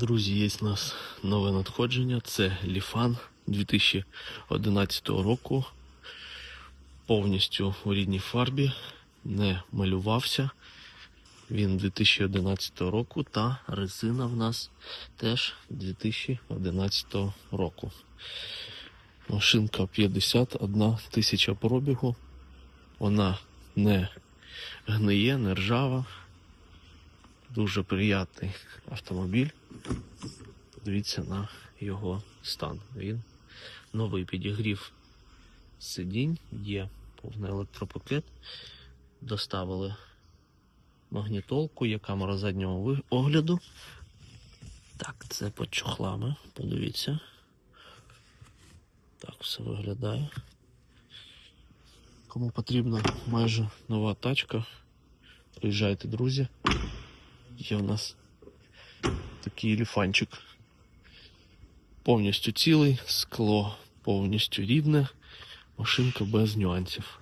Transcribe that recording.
Друзі, є в нас нове надходження. Це Ліфан 2011 року. Повністю у рідній фарбі. Не малювався. Він 2011 року та резина в нас теж 2011 року. Машинка 51 тисяча пробігу. Вона не гниє, не ржава. Дуже приятний автомобіль. Подивіться на його стан. Він новий підігрів сидінь, є повний електропакет. Доставили магнітолку, є камера заднього огляду. Так, це під чохлами. Подивіться. Так все виглядає. Кому потрібна майже нова тачка, приїжджайте, друзі. Є в нас такий ліфанчик. Повністю цілий, скло повністю рідне, машинка без нюансів.